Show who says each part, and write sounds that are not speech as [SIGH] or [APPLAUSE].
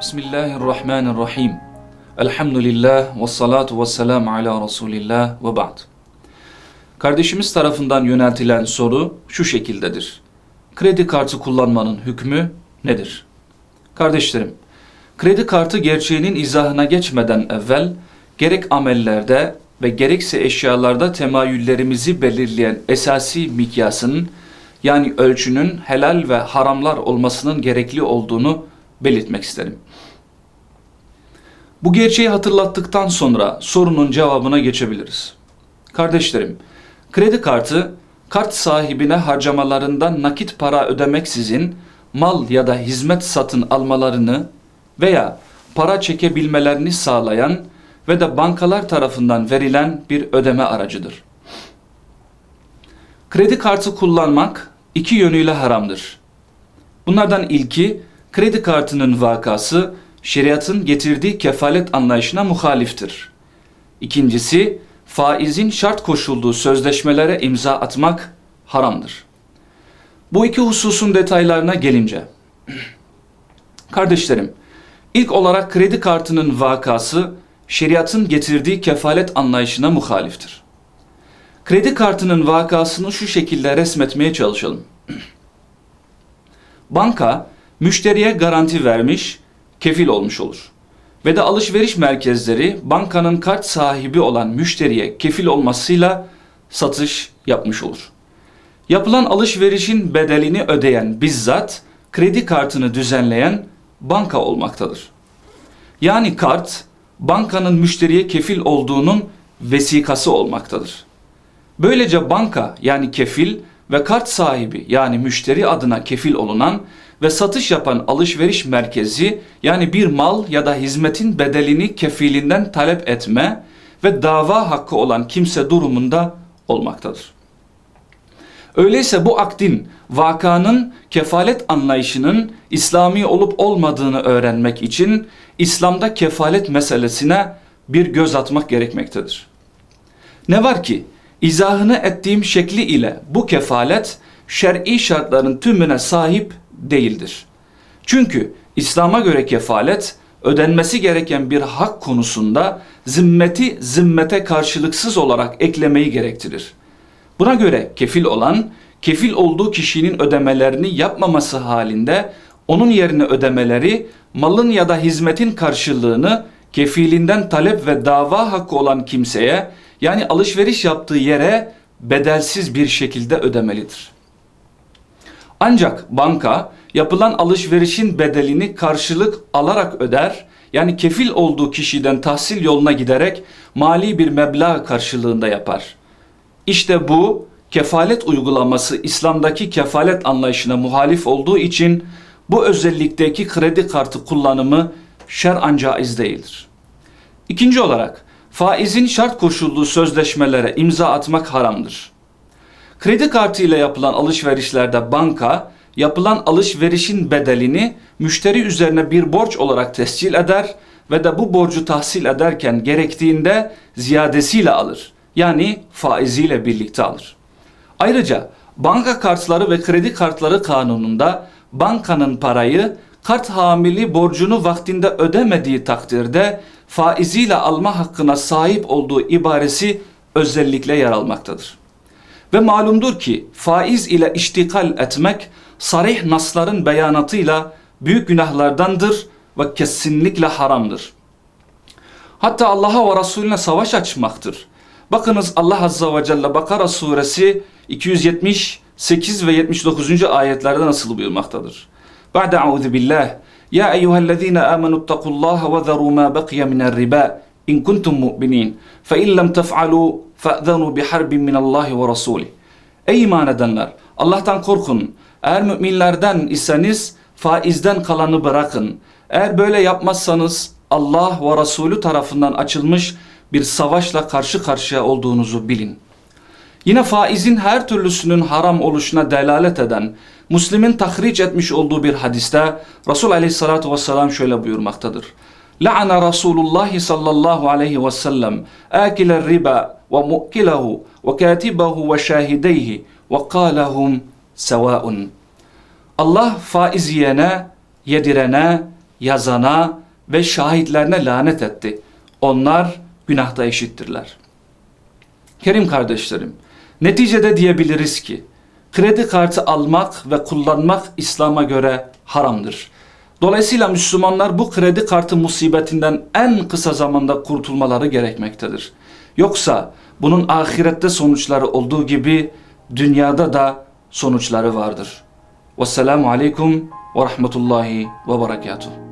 Speaker 1: Bismillahirrahmanirrahim. Elhamdülillah ve salatu ve selamu ala Resulillah ve ba'd. Kardeşimiz tarafından yöneltilen soru şu şekildedir. Kredi kartı kullanmanın hükmü nedir? Kardeşlerim, kredi kartı gerçeğinin izahına geçmeden evvel gerek amellerde ve gerekse eşyalarda temayüllerimizi belirleyen esasi mikyasının yani ölçünün helal ve haramlar olmasının gerekli olduğunu belirtmek isterim. Bu gerçeği hatırlattıktan sonra sorunun cevabına geçebiliriz. Kardeşlerim, kredi kartı kart sahibine harcamalarından nakit para ödemeksizin mal ya da hizmet satın almalarını veya para çekebilmelerini sağlayan ve de bankalar tarafından verilen bir ödeme aracıdır. Kredi kartı kullanmak iki yönüyle haramdır. Bunlardan ilki kredi kartının vakası şeriatın getirdiği kefalet anlayışına muhaliftir. İkincisi faizin şart koşulduğu sözleşmelere imza atmak haramdır. Bu iki hususun detaylarına gelince [CLEARS THROAT] kardeşlerim ilk olarak kredi kartının vakası şeriatın getirdiği kefalet anlayışına muhaliftir. Kredi kartının vakasını şu şekilde resmetmeye çalışalım. [CLEARS THROAT] Banka müşteriye garanti vermiş, kefil olmuş olur. Ve de alışveriş merkezleri bankanın kart sahibi olan müşteriye kefil olmasıyla satış yapmış olur. Yapılan alışverişin bedelini ödeyen bizzat kredi kartını düzenleyen banka olmaktadır. Yani kart bankanın müşteriye kefil olduğunun vesikası olmaktadır. Böylece banka yani kefil ve kart sahibi yani müşteri adına kefil olunan ve satış yapan alışveriş merkezi yani bir mal ya da hizmetin bedelini kefilinden talep etme ve dava hakkı olan kimse durumunda olmaktadır. Öyleyse bu akdin vakanın kefalet anlayışının İslami olup olmadığını öğrenmek için İslam'da kefalet meselesine bir göz atmak gerekmektedir. Ne var ki izahını ettiğim şekli ile bu kefalet şer'i şartların tümüne sahip değildir. Çünkü İslam'a göre kefalet ödenmesi gereken bir hak konusunda zimmeti zimmete karşılıksız olarak eklemeyi gerektirir. Buna göre kefil olan kefil olduğu kişinin ödemelerini yapmaması halinde onun yerine ödemeleri malın ya da hizmetin karşılığını kefilinden talep ve dava hakkı olan kimseye yani alışveriş yaptığı yere bedelsiz bir şekilde ödemelidir. Ancak banka yapılan alışverişin bedelini karşılık alarak öder. Yani kefil olduğu kişiden tahsil yoluna giderek mali bir meblağ karşılığında yapar. İşte bu kefalet uygulaması İslam'daki kefalet anlayışına muhalif olduğu için bu özellikteki kredi kartı kullanımı şer'an caiz değildir. İkinci olarak faizin şart koşulduğu sözleşmelere imza atmak haramdır. Kredi kartı ile yapılan alışverişlerde banka yapılan alışverişin bedelini müşteri üzerine bir borç olarak tescil eder ve de bu borcu tahsil ederken gerektiğinde ziyadesiyle alır. Yani faiziyle birlikte alır. Ayrıca banka kartları ve kredi kartları kanununda bankanın parayı kart hamili borcunu vaktinde ödemediği takdirde faiziyle alma hakkına sahip olduğu ibaresi özellikle yer almaktadır. Ve malumdur ki faiz ile iştikal etmek sarih nasların beyanatıyla büyük günahlardandır ve kesinlikle haramdır. Hatta Allah'a ve Resulüne savaş açmaktır. Bakınız Allah Azza ve Celle Bakara suresi 278 ve 79. ayetlerde nasıl buyurmaktadır. Ba'de auzu billah. Ya eyyühellezine amenu ittakullaha ve zeru ma baqiya minel riba in kuntum mu'minin. Fe in lem tef'alu fe'zenu biharbin minallahi ve rasulih. Ey iman edenler! Allah'tan korkun. Eğer müminlerden iseniz faizden kalanı bırakın. Eğer böyle yapmazsanız Allah ve Resulü tarafından açılmış bir savaşla karşı karşıya olduğunuzu bilin. Yine faizin her türlüsünün haram oluşuna delalet eden Müslim'in tahric etmiş olduğu bir hadiste Resul aleyhissalatu vesselam şöyle buyurmaktadır. La'ana Resulullah sallallahu aleyhi ve sellem akiler riba ve mu'kilehu ve katibahu ve şahideyhi ve kâlehum sevaun. Allah faiz yiyene, yedirene, yazana ve şahitlerine lanet etti. Onlar günahta eşittirler. Kerim kardeşlerim, neticede diyebiliriz ki kredi kartı almak ve kullanmak İslam'a göre haramdır. Dolayısıyla Müslümanlar bu kredi kartı musibetinden en kısa zamanda kurtulmaları gerekmektedir. Yoksa bunun ahirette sonuçları olduğu gibi dünyada da sonuçları vardır. Vesselamu aleyküm ve rahmetullahi ve berekatuhu.